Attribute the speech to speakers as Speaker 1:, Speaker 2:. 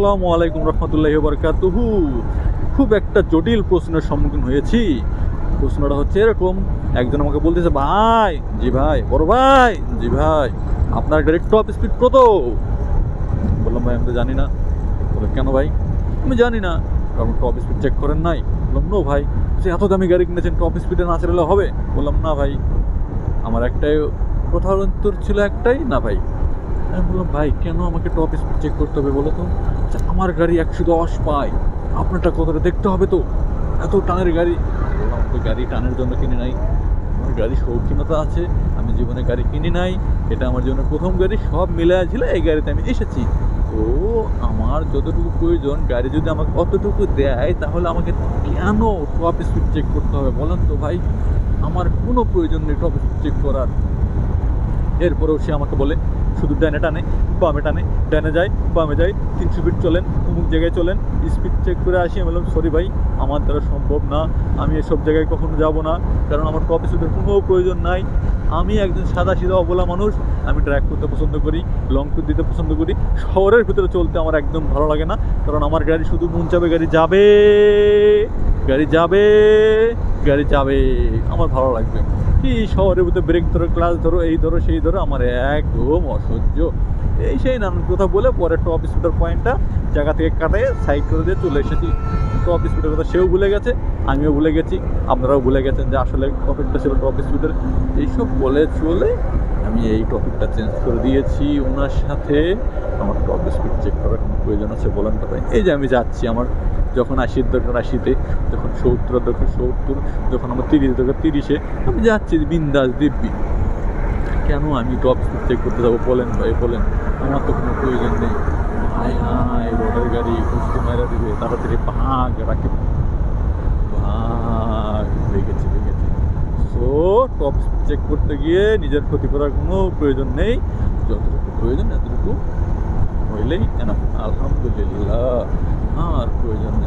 Speaker 1: আসসালামু আলাইকুম রহমতুল্লাহি বরকাতুহু খুব একটা জটিল প্রশ্নের সম্মুখীন হয়েছি। প্রশ্নটা হচ্ছে এরকম, একজন আমাকে বলতেছে, ভাই, জি ভাই, বড় ভাই, জি ভাই, আপনার গাড়ির টপ স্পিড কত? বললাম, ভাই, আমি তো জানি না। বলে, কেন ভাই? আমি জানি না। কারণ টপ স্পিড চেক করেন নাই? বললাম, নো ভাই। সে এত দামি গাড়ি কিনেছেন টপ স্পিডে না চালালে হবে? বললাম, না ভাই। আমার একটাই প্রধান উত্তর ছিল একটাই, না ভাই। আমি বললাম ভাই কেন আমাকে টপ স্পিড চেক করতে হবে বলো তো? আচ্ছা, আমার গাড়ি একশো দশ পায় আপনারটা কতটা দেখতে হবে তো? এত টানের গাড়ি। বললাম তো গাড়ি টানের জন্য কিনে নাই। আমার গাড়ি শৌখিনতা আছে। আমি জীবনে গাড়ি কিনি নাই। এটা আমার জন্য প্রথম গাড়ি। সব মিলে ছিল এই গাড়িতে আমি এসেছি। তো আমার যতটুকু প্রয়োজন গাড়ি যদি আমাকে অতটুকু দেয় তাহলে আমাকে কেন টপ স্পিড চেক করতে হবে বলেন তো ভাই? আমার কোনো প্রয়োজন নেই টপ স্পিড চেক করার। এরপরেও সে আমাকে বলে শুধু ডানে টানে, বামে টানে, ডানে যায়, বামে যায়, তিনশো ফিট চলেন, অমুক জায়গায় চলেন স্পিড চেক করে আসি, আমি বললাম সরি ভাই, আমার দ্বারা সম্ভব না, আমি এসব জায়গায় কখনো যাব না, কারণ আমার টপ স্পিডের কোনো প্রয়োজন নাই। আমি একজন সাদা সিধা অবলা মানুষ, আমি ট্র্যাক করতে পছন্দ করি লং ট্যুর দিতে পছন্দ করি, শহরের ভিতরে চলতে আমার একদম ভালো লাগে না, কারণ আমার গাড়ি শুধু মন চাবে গাড়ি যাবে গাড়ি যাবে গাড়ি যাবে, আমার ভালো লাগবে। কি শহরের ভিতরে ব্রেক ধরো ক্লাস ধরো, এই ধরো, সেই ধরো, আমার একদম অসহ্য। এই সেই নানান কথা বলে পরে টপ স্পিডের পয়েন্টটা জায়গা থেকে কাটায় সাইড করে দিয়ে চলে এসেছি। টপ স্পিডের কথা সেও ভুলে গেছে, আমিও ভুলে গেছি, আপনারাও ভুলে গেছেন যে আসলে টপিকটা ছিল টপ স্পিডের এইসব বলে চলে আমি এই টপিকটা চেঞ্জ করে দিয়েছি ওনার সাথে। আমার টপ স্পিড চেক করার কোনো প্রয়োজন আছে বলেন তো এই যে আমি যাচ্ছি আমার যখন আশির দরকার আশিতে, যখন সত্তরের দরকার সত্তর, যখন আমার তিরিশ দরকার তিরিশে, আমি যাচ্ছি বিন্দাস দিব্যি। কেন আমি টপ চেক করতে যাব? বলেন ভাই, বলেন। আমার তো কোনো প্রয়োজন নেই। হাই হাই রোডের গাড়ি কুস্তি মারা দিবে, তাড়াতাড়ি ভাগ, রাখে। ভাগ, হয়ে গেছে হয়ে গেছে। সো টপ চেক করতে গিয়ে নিজের ক্ষতি করার কোনো প্রয়োজন নেই। যতটুকু প্রয়োজন, এতটুকু হইলেই এনাফ আলহামদুলিল্লাহ। আর প্রয়োজন